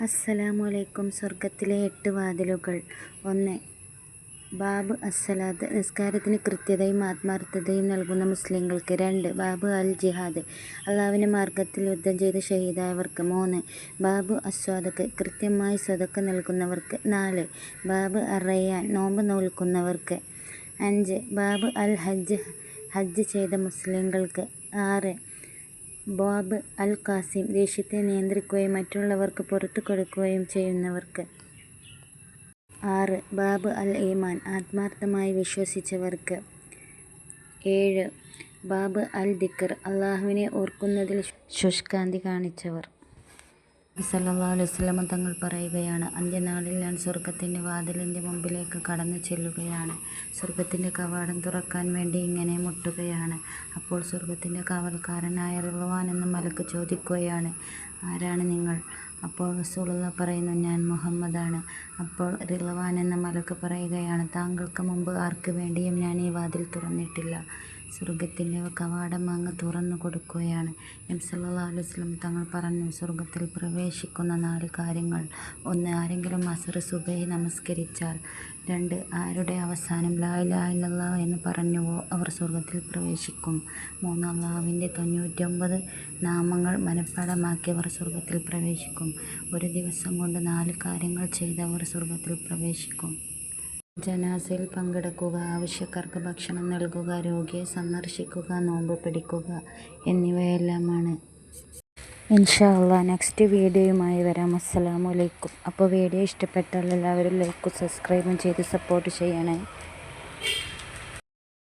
അസ്സലാമലൈക്കും സ്വർഗത്തിലെ എട്ട് വാതിലുകൾ. ഒന്ന് ബാബ് അസ്സലാത്ത്. നിസ്കാരത്തിന് കൃത്യതയും ആത്മാർത്ഥതയും നൽകുന്ന മുസ്ലിങ്ങൾക്ക്. രണ്ട് ബാബ് അൽ ജിഹാദ്. അള്ളാവിന്റെ മാർഗത്തിൽ യുദ്ധം ചെയ്ത് ഷഹീദായവർക്ക്. മൂന്ന് ബാബ് അസ്വാദക്ക്. കൃത്യമായി സ്വതക്ക് നൽകുന്നവർക്ക്. നാല് ബാബ് അറയ്യാൻ. നോമ്പ് നോൽക്കുന്നവർക്ക്. അഞ്ച് ബാബ് അൽ ഹജ്ജ്. ഹജ്ജ് ചെയ്ത മുസ്ലിങ്ങൾക്ക്. ആറ് ബാബ് അൽ ഖാസിം ദേഷ്യത്തെ നിയന്ത്രിക്കുകയും മറ്റുള്ളവർക്ക് പുറത്തു കൊടുക്കുകയും ചെയ്യുന്നവർക്ക്. ആറ് ബാബ് അൽ ഈമാൻ ആത്മാർത്ഥമായി വിശ്വസിച്ചവർക്ക്. ഏഴ് ബാബ് അൽ ദിക്കർ അള്ളാഹുവിനെ ഓർക്കുന്നതിൽ ശുഷ്കാന്തി കാണിച്ചവർ. സല്ലല്ലാഹു അലൈഹി വസല്ലമ തങ്ങൾ പറയുകയാണ് അന്ത്യനാളിൽ ഞാൻ സ്വർഗത്തിന്റെ വാതിലിന്റെ മുമ്പിലേക്ക് കടന്നു ചെല്ലുകയാണ്. സ്വർഗത്തിന്റെ കവാടം തുറക്കാൻ വേണ്ടി ഇങ്ങനെ മുട്ടുകയാണ്. അപ്പോൾ സ്വർഗത്തിന്റെ കാവൽക്കാരനായ റിളവാൻ എന്ന് മലക്ക് ചോദിക്കുകയാണ് ആരാണ് നിങ്ങൾ? അപ്പോൾ റസൂലുള്ള പറയുന്നു ഞാൻ മുഹമ്മദാണ്. അപ്പോൾ റിളവാൻ എന്ന മലക്ക് പറയുകയാണ് താങ്കൾക്ക് മുമ്പ് ആർക്ക് വേണ്ടിയും ഞാൻ ഈ വാതിൽ തുറന്നിട്ടില്ല. സ്വർഗത്തിന്റെ കവാടം അങ്ങ് തുറന്നു കൊടുക്കുകയാണ്. നബി സല്ലല്ലാഹു അലൈഹി വസല്ലം തങ്ങൾ പറഞ്ഞു സ്വർഗത്തിൽ പ്രവേശിക്കുന്ന നാല് കാര്യങ്ങൾ. ഒന്ന് ആരെങ്കിലും അസർ സുബഹി നമസ്കരിച്ചാൽ. രണ്ട് ആരുടെ അവസാനം ലാ ഇലാഹ ഇല്ലല്ലാഹ് എന്ന് പറഞ്ഞുവോ അവർ സ്വർഗത്തിൽ പ്രവേശിക്കും. മൂന്ന് അള്ളാവിന്റെ തൊണ്ണൂറ്റൊമ്പത് നാമങ്ങൾ മനഃപ്പാടമാക്കിയവർ സ്വർഗത്തിൽ പ്രവേശിക്കും. ഒരു ദിവസം കൊണ്ട് നാല് കാര്യങ്ങൾ ചെയ്തവർ സ്വർഗത്തിൽ പ്രവേശിക്കും. ജനാസയിൽ പങ്കെടുക്കുക ആവശ്യക്കാർക്ക് ഭക്ഷണം നൽകുക രോഗിയെ സന്ദർശിക്കുക നോമ്പ് പിടിക്കുക എന്നിവയെല്ലാമാണ്. ഇൻഷാല്ല നെക്സ്റ്റ് വീഡിയോയുമായി വരാം. അസ്സലാമു അലൈക്കും. അപ്പോൾ വീഡിയോ ഇഷ്ടപ്പെട്ടാൽ എല്ലാവരും ലൈക്കും സബ്സ്ക്രൈബും ചെയ്ത് സപ്പോർട്ട് ചെയ്യണേ.